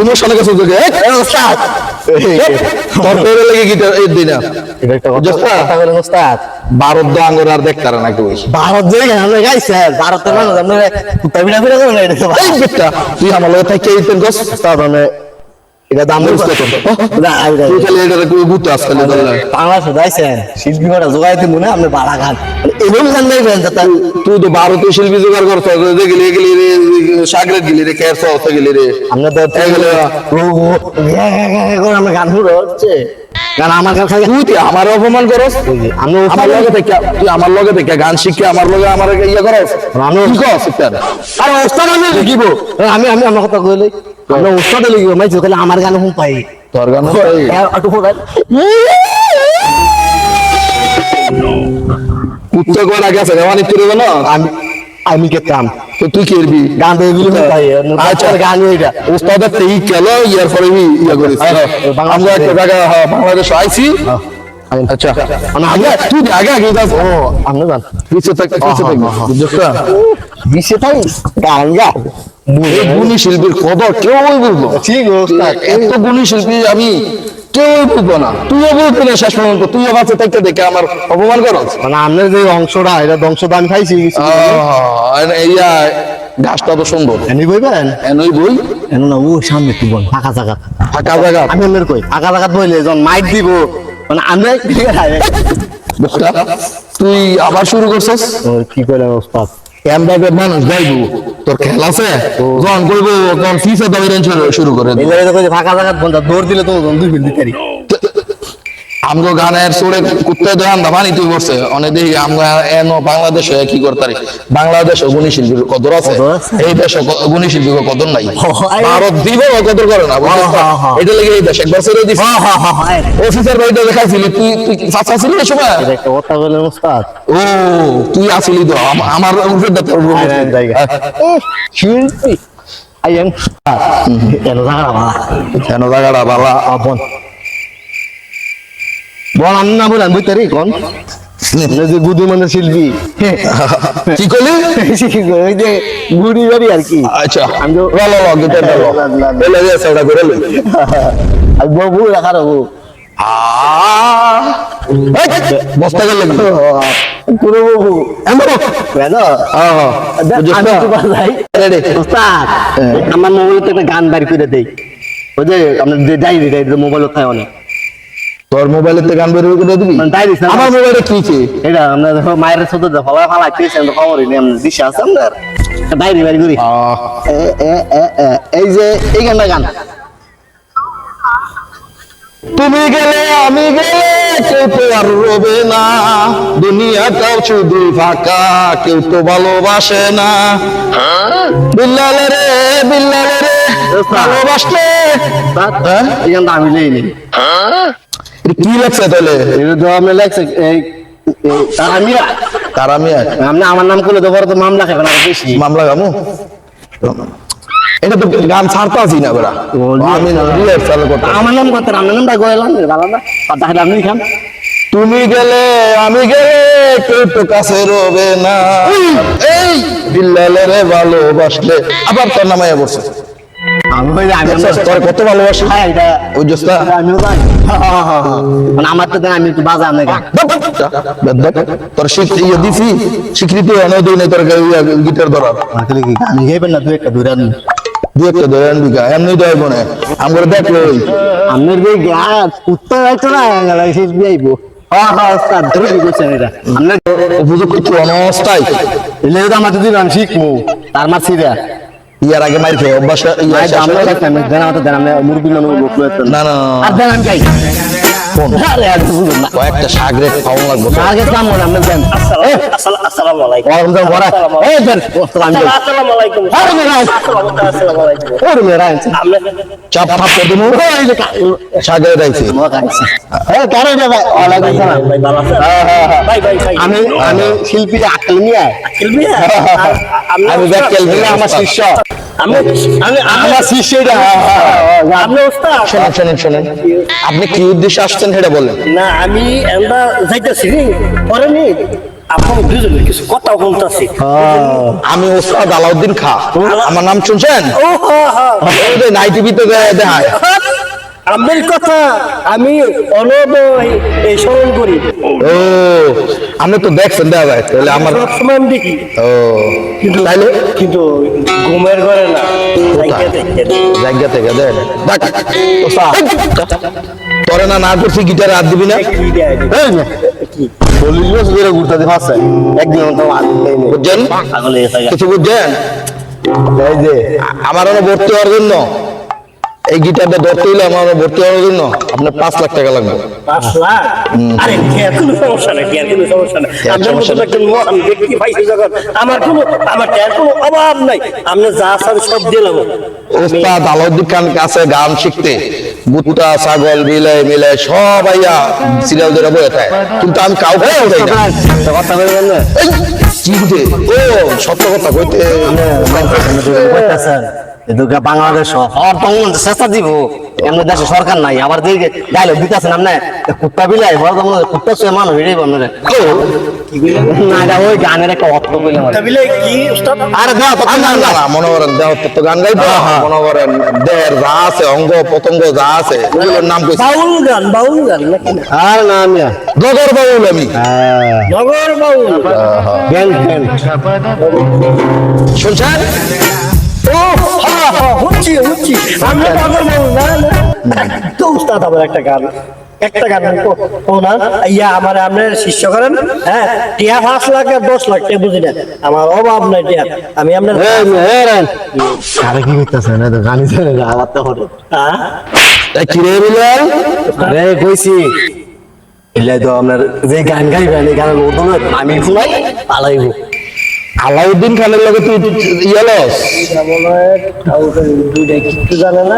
ইমোশনে গেছে তোকে ওস্তাদ তোর পেরে লেগে গিটার এই দিনা। এটা একটা কথা। কথা বলেন ওস্তাদ। ভারত দো আঙ্গুর আর দেখতারা নাকি ওই ভারত যে আমরা গাইছে ভারতের মানুষ আমরা কুত্তা বিড়া বিড়া করে না এটা এই বেটা তুই আমার লগে থাকি এই তেন গস। ওস্তাদ মানে এটা দাম বুঝতে খালি এটারে কই গুতো আজকাল যাইছেন শিল্পী জোগাইতে মনে হয় আপনি বাড়া খান গাইবেন যাতে তুই তো ভারতীয় শিল্পী জোগাড় করছ গেলি গেলি রে সাগরেট গেলি রে হতে গেলি রে আমরা তো আমরা গান শুরু হচ্ছে গান আমার গান খাই তুই আমার অপমান করস? আমরা আমার লগে তুই আমার লগে গান শিখে আমার লগে আমার ইয়ে করস? আমি আরে ওস্তাদ আমি লিখিব। আমি আমি আমার কথা কইলে আমরা ওস্তাদ লিখিব মাই খালি আমার গান শুন পাই। তোর গান একটু ফোটাই কুত্তে কোন আগে আছে? গাওয়ানি তুই না? আমি আমি কেতাম তো তুই করবি? গান এগুলো শুন আচ্ছা। আচ্ছা গান ওইটা উস্তাদের তেই কেল ইয়ার পরে ইয়া করিস হ্যাঁ, আমরা একটা জায়গা হ্যাঁ, বাংলাদেশ আইছি। আচ্ছা। মানে আগে তুই আগে আগে যাস ও আমরা গান। পিছে থাক পিছে থাক। হ্যাঁ, হ্যাঁ। বুঝছ? বিশে তাই গান গাও। এই গুণী শিল্পীর কদর কেউই বুঝলো ঠিক ওস্তাদ। এত গুণী শিল্পী আমি বুঝব না। তুইও বুঝবি না শেষ পর্যন্ত। তুইও বাঁচে থাকতে দেখে আমার অপমান করস মানে আপনার যে অংশটা এটা ধ্বংস খাইছি ইয়া গাছটা তো সুন্দর। এনই বই? এনো না ও সামনে তুই বল ফাঁকা জায়গা। ফাঁকা জায়গা? আমি এমনি কই ফাঁকা জায়গা বইলে যখন মাইক দিব মানে আমি তুই আবার শুরু করছিস? কি ওস্তাদ? মানুষ যাইবো। তোর খেল আছে? যখন কইবো তখন ফিসে দাবিরেন শুরু করে ফাঁকা জায়গা দৌড় দিলে তো দুই ফিল্ড দিতে আমগো গানের সুরে কুত্তে দেন দামানি তুই করছে অনেক দেখি আমরা এন বাংলাদেশে কি করতারি বাংলাদেশে গুণী শিল্পীর কদর আছে। এই দেশে ক- গুণী শিল্পীর কদর নাই। ভারত দিব কদর করে না? হ্যাঁ, হ্যাঁ। এটা লেগে এই দেশ একবার ছেড়ে দিস হ্যাঁ হ্যাঁ হ্যাঁ হ্যাঁ অফিসার দেখাইছিলি তুই তুই চাচা ছিলি এই সময়? কথা ওস্তাদ। ও তুই আসিলি তো আমার উপরে জায়গা। শিল্পী। I am. এনো কেন জায়গাটা বাবা বন বন আমি না বলেন বুঝতে কোন? যে গুদি মানে শিল্পী। কি করলি? ওই যে গুড়ি বাড়ি আর কি। আচ্ছা। আমি তো- ল ল ল করে আর রাখা বস্তা গেল পুরো এমন কেন? আমি আমার মোবাইলে গান বাড়ি করে দেই। ওই যে আপনার যে ডায়েরি ডায়েরি মোবাইল অনেক। তোর মোবাইলের থেকে গান বের করে দিবি আমার মোবাইলে কি কি এটা আমরা দেখো মায়ের সাথে ফলা ফালা পেয়েছি আমরা খবরই নেই আমরা দিশা আছে করি এ, এ, এই যে এই গানটা গান। তুমি গেলে আমি গেলে কেউ তো আর রবে না। দুনিয়াটাও শুধু ফাঁকা কেউ তো ভালোবাসে না। বিল্লালে রে বিল্লালে রে ভালোবাসলে? হ্যাঁ? আমি নেই কি লাগছে তাহলে? আমি লাগছে এই এই তারা মিয়া তারা মিয়া আপনি আমার নাম করলে তো বড় তো মামলা খাবেন আর বেশি। মামলা গামু এটা তো গান ছাড়তাছি না বেড়া। আমি করতে আমার নাম করতেন আমার নামটা গোয়েলাম ভালো না। আপনি খান। তুমি গেলে আমি গেলে কেউ তো কাছে রবে না। এই বিল্লালে রে ভালোবাসলে আবার তোর নামে বসে। আমি তোর কত ভালোবাসি? হ্যাঁ এটা ওই জোস্তা আমিও জানি মানে আমার তো আমি একটু বাজা আমি তোর ইয়ে দিছি স্বীকৃতি দিন তোর গিটার ধরার। আমি গাইবেন না তুই একটা দূরে আনি দু একটা ধরে আনবি গা এমনি দেয় আমার দেখল ওই উত্তর আছে না শেষ করছেন উপযুক্ত কিছু এলে আমার যদি আমি শিখব তার মার সিরা ইয়ার আগে মার খেয়ে অভ্যাস না না। আমি কয়েকটা খাওয়া লাগবে। আগে কাম আমরা দেন। আসসালামু আলাইকুম। আমি আসসালামু আলাইকুম। আসসালামু আলাইকুম ওরে চাপ থাপ করে দিমু ওই যে সাগরে রাইছে মো কারে রে ভাই? ওয়ালাইকুম সালাম ভাই ভালো আছেন হ্যাঁ হ্যাঁ হ্যাঁ। ভাই ভাই ভাই। আমি শিল্পী আমার শিষ্য। আমার আপনি কি উদ্দেশ্যে আসছেন সেটা বলেন না আমি এন্ডা যাইতেছি পরে আমি ওস্তাদ আলাউদ্দিন খা আমার নাম শুনছেন নাই টিভিতে দেখায় আমার কথা আমি অনবয় এই স্মরণ করি ও আপনি তো দেখছেন দেখা যায়। তাহলে আমার সবসময় আমি দেখি। ও। কিন্তু তাইলে? কিন্তু ঘুমের ঘরে না জায়গা থেকে। দেন তোরে না না করছি গিটারে হাত দিবি না। চল্লিশ বছর ধরে ঘুরতে দিয়ে একদিন তো বুঝছেন? কিছু বুঝছেন? এই যে। আমার ভর্তি হওয়ার জন্য। এই গিটারটা ধরতে হইলে আমার ভর্তি হওয়ার জন্য আপনার পাঁচ লাখ টাকা লাগবে পাঁচ লাখ আরে কোনো সমস্যা নেই কোনো সমস্যা নেই আপনার মতো একজন মহান ব্যক্তি পাইছি যখন আমার কোনো আমার টিয়ার কোনো অভাব নাই আপনি যা চান সব দিলাম ওস্তাদ আলাউদ্দিন খান কাছে গান শিখতে বুত্তা ছাগল মিলে মিলে সব আইয়া সিরিয়াল ধরে বয়ে থাকে কিন্তু আমি কাউকে কথা বলবেন না চিনতে ও সত্য কথা কইতে এদিকে বাংলাদেশ চেষ্টা দিব এমনি দেশে সরকার নাই আবার দিকে ডায়লগ দিতেছেন আপনি? কুত্তা বিলাই বড় কুত্তা শুয়ে মানুষ এটাই আপনারা। না এটা ওই গানের একটা অর্থ বললাম আর কি। তাহলে কি আরে দাও তো না, না, না, না, মনে করেন দেহ তো গান গাইতো মনে করেন দেহের যা আছে অঙ্গ প্রত্যঙ্গ যা আছে ওগুলোর নাম কইছি। বাউল গান বাউল গান আর না আমি বাউল আমি। নগর বাউল। শুনছেন? ও হচ্ছি হচ্ছি আমরা বাউল না না। তো উস্তাদ আমার একটা গান। একটা গান ও না ইয়া আমার আপনার শিষ্য করেন হ্যাঁ টিয়া পাঁচ লাখ আর দশ লাখ বুঝি না। আমার অভাব নাই টিয়া। আমি আপনার আরে কি করতেছেন? এত গানি জানেন আবার তো হ্যাঁ? কি রে বিলাল আরে কইছি। এলাই তো আপনার যে গান গাইবেন এই গানের আমি শুনাই পালাইব। আলাউদ্দিন খানের লগে তুই ইয়ালস হয় দুইটা কিচ্ছু জানে না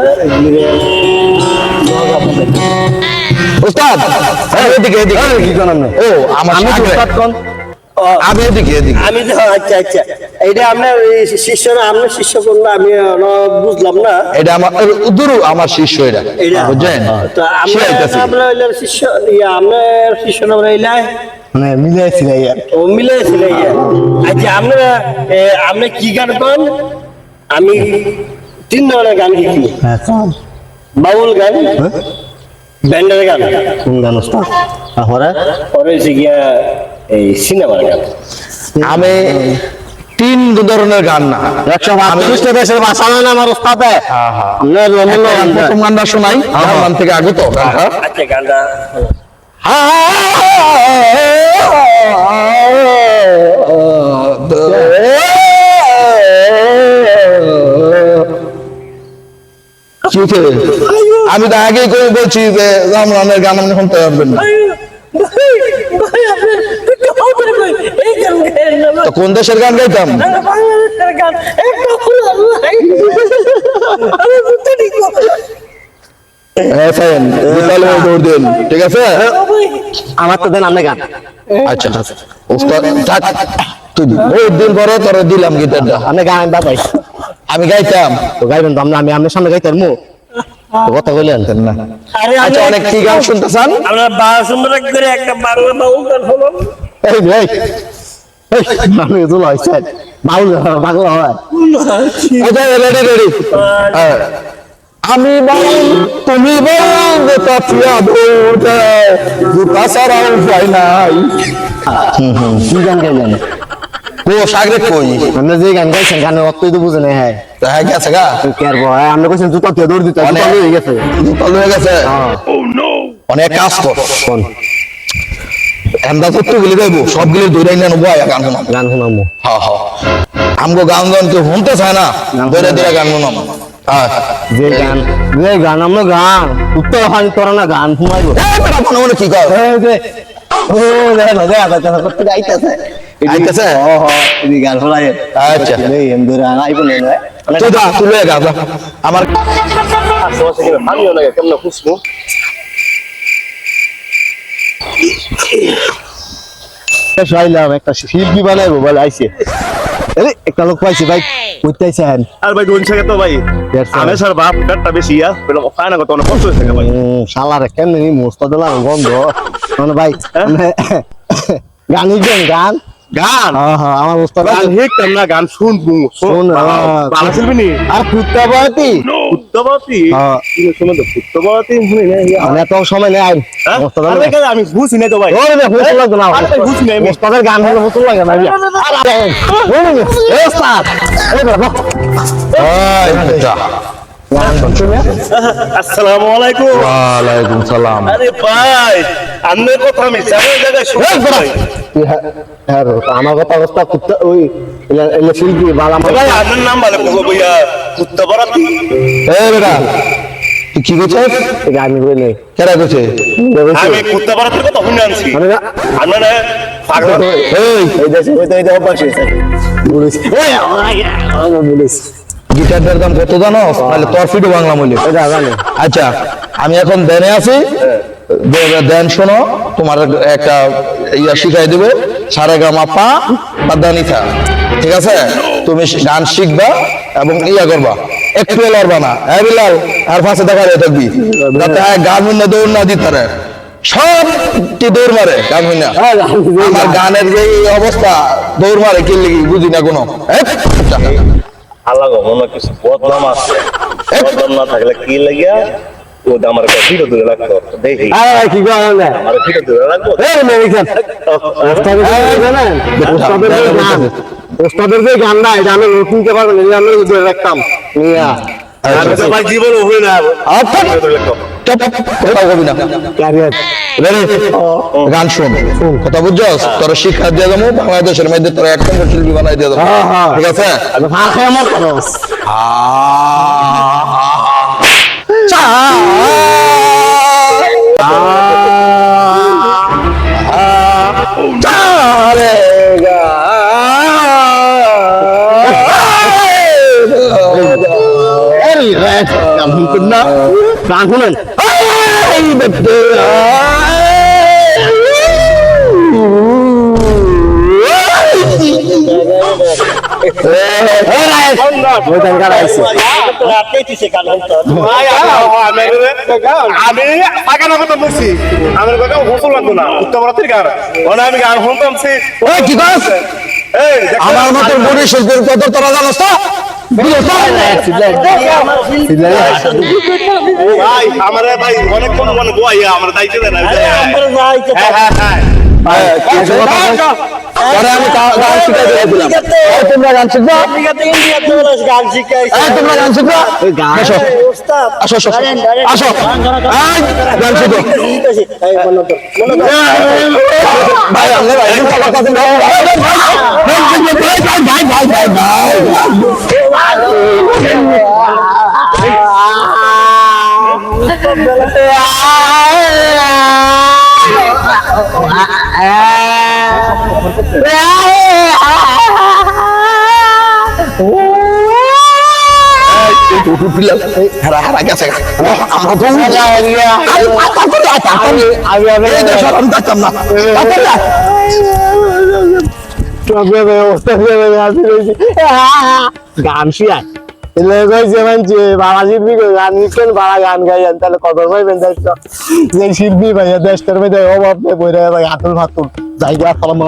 এদিকে এদিকে। কি করেন না ও আমার আমি। উস্তাদ কোন? আমি এদিকে এদিকে। আমি আচ্ছা আচ্ছা। এইটা আপনার শিষ্য না আপনার শিষ্য করলে আমি বুঝলাম না। এটা আমার দুরু আমার শিষ্য এটা বুঝছেন? তো আমরা। শিষ্য ইয়া আপনার শিষ্য না হইলে মানে ইয়ার ও মিলাইছিল ইয়া আচ্ছা এ, আপনি কি গান করেন আমি তিন ধরনের গান শিখি। হ্যাঁ বাউল গান ব্যান্ডের গান। কোন গান পরে গিয়া এই সিনেমার গান। আমি তিন ধরনের গান না। একশো বাহাত্তরিশটা দেশের ভাষা না আমার উস্তাদে হ্যাঁ, হ্যাঁ। প্রথম গানটা শোনাই গান থেকে আগত গানটা। আচ্ছা গানটা? আমি তো আগেই করে বলছি যে রামরানের গান আপনি শুনতে পারবেন না। কোন দেশের গান গাইতাম? হ্যাঁ ঠিক আছে? আমার তো দেন আপনি গান। আচ্ছা উস্তাদ থাক। তুই বহুত দিন পরে তোরে দিলাম গিটারটা। আপনি গান বাবাই আমি গাইতাম। তো গাইবেন তো আমরা আমি আপনার সামনে গাইতে পারব তো কথা বললেন না। আচ্ছা অনেক কি গান শুনতে চান আমরা বারো সুন্দর করে একটা বাংলা বাউল গান হলো। এই এই, আমি তো লইছেন বাউল বাংলা হয়। আচ্ছা রেডি রেডি আমি তুমি উপায় নাই। কি গান গাইলেন? সাগরে কই? আপনি যে গান গাইছেন গানের অর্থই তো বুঝে নেই হ্যাঁ। গেছে গা। কইছেন জুতা দিয়ে দৌড় দিতে অনেক জুতা লয়ে গেছে। লয়ে গেছে। অনেক কাজ কর। কোন গেলে সবগুলো দৌড়াই না নেব গান শোনাম গান শোনাবো। হ্যাঁ হ্যাঁ। আমগো গান গান কেউ শুনতে চায় না দৌড়ে দৌড়ে গান শোনাম হ্যাঁ যে গান যে গান আমরা গান উত্তর হানি তোরা না গান শোনাইবো এই মনে মনে কি কর ও দেখো দেখো দেখো গাইতেছে আইতাছে? ও হ এদি গান শোনায় আচ্ছা। এই না গা আমার আমিও লাগে কেমন খুশবু চাইলাম একটা শিল্পী বানাইবো বলে আইছে। আরে একটা লোক পাইছি ভাই কইতে আইছেন আর ভাই দুন থেকে তো ভাই। আমি স্যার বাপ ডাটটা বেশি ইয়া। পেলাম খায় না কত ভাই। শালারে কেমনে নি গন্ধ। মানে ভাই হ্যাঁ? মানে গান গান? গান হ্যাঁ হ্যাঁ আমার গান না গান শোন, হ্যাঁ। নি আর হ্যাঁ। তো পুত্তবাতি শুনি না মানে তো সময় নেই হ্যাঁ? আরে কেন আমি বুঝি না তো ভাই ওরে রে হুসুল লাগে না আরে বুঝি না আমি। গান হলে লাগে না আরে এই বাবা। আসসালামু আলাইকুম। ওয়ালাইকুম সালাম। আরে ভাই আপনার কথা আমি জায়গায় ভাই হ্যাঁ আমার কথা অবস্থা কুত্তা ওই এলা এলা শিল্পী বালা ভাই আপনার নাম বলে কোকো ভাইয়া পুত্তবারাতি এই বেটা কি করছিস? গান বই কেরা করছে আমি পুত্তবারাতির কথা শুনে আনছি। না পাগল। এই। এই দেশে ওই তো এই দেশে অভ্যাস হয়েছে। পুলিশ। এই পুলিশ। গিটারটার দাম কত জানো? তাহলে তোর ফিটও বাংলা মূল্য। আচ্ছা আমি এখন দেনে আছি। দেন শোনো তোমার একটা ইয়া শিখাই দেবো। সারে গা মাপা বা দানিথা ঠিক আছে? তুমি গান শিখবা এবং ইয়া করবা। একটু লড়বা না। হ্যাঁ বিলাল? আর পাশে দেখা রে থাকবি। যাতে হ্যাঁ গান দৌড় না দিতে পারে। সব দৌড় মারে গান আমার গানের যে অবস্থা দৌড় মারে কি বুঝি না কোনো। গো মনে কিছু বদনাম আছে। বদনাম না থাকলে কি লাগিয়া? ও আমার ভিডিও দূরে রাখতো দেখি। আরে কি গান না আমার ভিডিও দূরে রাখব? এই মেরিকান ওস্তাদের যে ওস্তাদের গান। ওস্তাদের যে গান না এটা আমি নতুন কে পারবেন এটা আমি ধরে রাখতাম। নিয়া আমি তো ভাই জীবন হই না। আচ্ছা। কথা গান শুন। বুঝছস? তোর শিক্ষা দিয়ে দেবো বাংলাদেশের মধ্যে তোর এক নম্বর শিল্পী বানাই দিয়ে দেবো। হ্যাঁ, হ্যাঁ। ঠিক আছে? আমার খরচ। গান গাইছে আমি আগে না কথা বলছি আমার কথা হোসল লাগতো না উত্তমরাত্রির গান মানে আমি গান শুনতাম সে কি আমার মতো কত তোরা জানোস ভাই আমার ভাই অনেকক্ষণ হ্যাঁ গান শিখাই শিখবা এই, তোমরা গান গান শিখো ভাই ভাই ভাই ভাই ভাই ভাই আমি আমি গান শিয়ায়। এলে কইছে মানছে বাবা শিল্পী গান শিখেন বাবা গান গাইয়েন, তাহলে কত পাইবেন যে শিল্পী ভাইয়া দেশটার মধ্যে অভাব নেই, বইরা হাতুল ফাতুল জায়গা সালাম